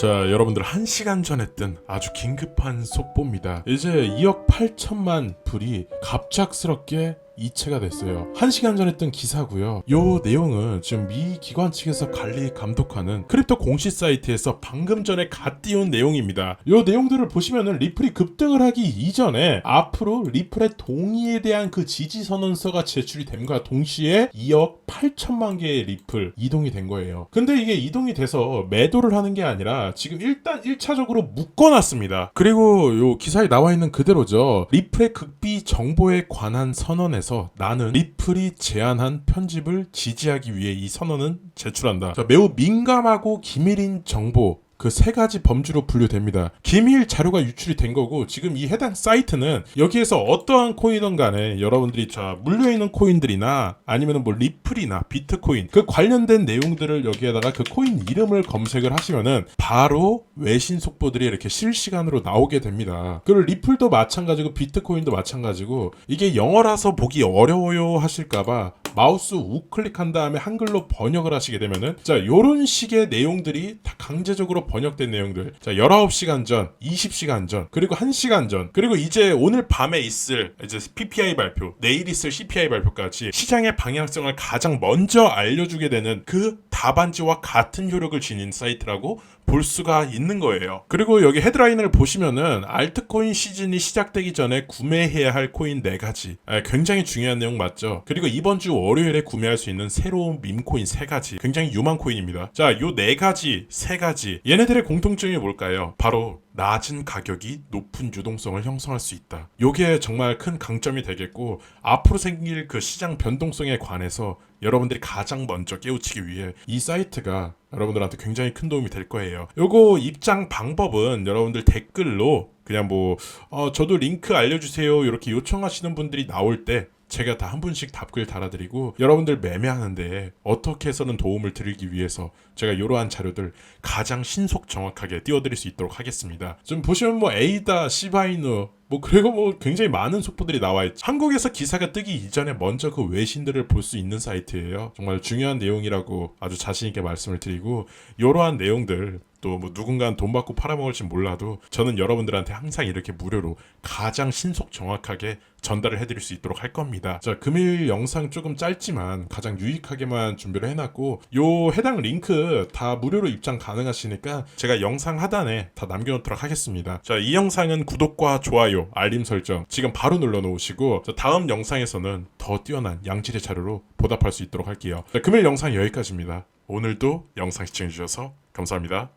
자, 여러분들 1시간 전에 뜬 아주 긴급한 속보입니다. 이제 2억 8천만 불이 갑작스럽게 이체가 됐어요. 1시간 전에 뜬 기사고요. 요 내용은 지금 미 기관 측에서 관리 감독하는 크립토 공시 사이트에서 방금 전에 갓 띄운 내용입니다. 요 내용들을 보시면은 리플이 급등을 하기 이전에 앞으로 리플의 동의에 대한 그 지지 선언서가 제출이 됨과 동시에 2억 8천만 개의 리플 이동이 된 거예요. 근데 이게 이동이 돼서 매도를 하는 게 아니라 지금 일단 1차적으로 묶어놨습니다. 그리고 요 기사에 나와 있는 그대로죠. 리플의 극비 정보에 관한 선언에서 나는 리플이 제안한 편집을 지지하기 위해 이 선언은 제출한다. 자, 매우 민감하고 기밀인 정보 그 세 가지 범주로 분류됩니다. 기밀 자료가 유출이 된 거고 지금 이 해당 사이트는 여기에서 어떠한 코인은 간에 여러분들이 자 물려 있는 코인들이나 아니면은 뭐 리플이나 비트코인 그 관련된 내용들을 여기에다가 그 코인 이름을 검색을 하시면은 바로 외신 속보들이 이렇게 실시간으로 나오게 됩니다. 그리고 리플도 마찬가지고 비트코인도 마찬가지고 이게 영어라서 보기 어려워요 하실까봐 마우스 우클릭한 다음에 한글로 번역을 하시게 되면은 자 요런 식의 내용들이 다 강제적으로 번역된 내용들. 자 19시간 전 20시간 전 그리고 1시간 전 그리고 이제 오늘 밤에 있을 이제 PPI 발표 내일 있을 CPI 발표까지 시장의 방향성을 가장 먼저 알려주게 되는 그 답안지와 같은 효력을 지닌 사이트라고 볼 수가 있는 거예요. 그리고 여기 헤드라인을 보시면은 알트코인 시즌이 시작되기 전에 구매해야 할 코인 4가지. 아, 굉장히 중요한 내용 맞죠? 그리고 이번 주 월요일에 구매할 수 있는 새로운 밈코인 3가지. 굉장히 유망 코인입니다. 자, 요 4가지, 3가지. 얘네들의 공통점이 뭘까요? 바로 낮은 가격이 높은 유동성을 형성할 수 있다. 요게 정말 큰 강점이 되겠고 앞으로 생길 그 시장 변동성에 관해서 여러분들이 가장 먼저 깨우치기 위해 이 사이트가 여러분들한테 굉장히 큰 도움이 될 거예요. 요거 입장 방법은 여러분들 댓글로 그냥 뭐 어, 저도 링크 알려주세요 이렇게 요청하시는 분들이 나올 때 제가 다 한 분씩 답글 달아드리고 여러분들 매매하는데 어떻게 해서는 도움을 드리기 위해서 제가 이러한 자료들 가장 신속 정확하게 띄워드릴 수 있도록 하겠습니다. 좀 보시면 뭐 에이다, 시바이누 뭐 그리고 뭐 굉장히 많은 속보들이 나와 있죠. 한국에서 기사가 뜨기 이전에 먼저 그 외신들을 볼 수 있는 사이트예요. 정말 중요한 내용이라고 아주 자신 있게 말씀을 드리고 이러한 내용들 또 뭐 누군가는 돈 받고 팔아먹을지 몰라도 저는 여러분들한테 항상 이렇게 무료로 가장 신속 정확하게 전달을 해드릴 수 있도록 할 겁니다. 자 금일 영상 조금 짧지만 가장 유익하게만 준비를 해놨고 요 해당 링크 다 무료로 입장 가능하시니까 제가 영상 하단에 다 남겨놓도록 하겠습니다. 자 이 영상은 구독과 좋아요, 알림 설정 지금 바로 눌러놓으시고 자, 다음 영상에서는 더 뛰어난 양질의 자료로 보답할 수 있도록 할게요. 자 금일 영상 여기까지입니다. 오늘도 영상 시청해주셔서 감사합니다.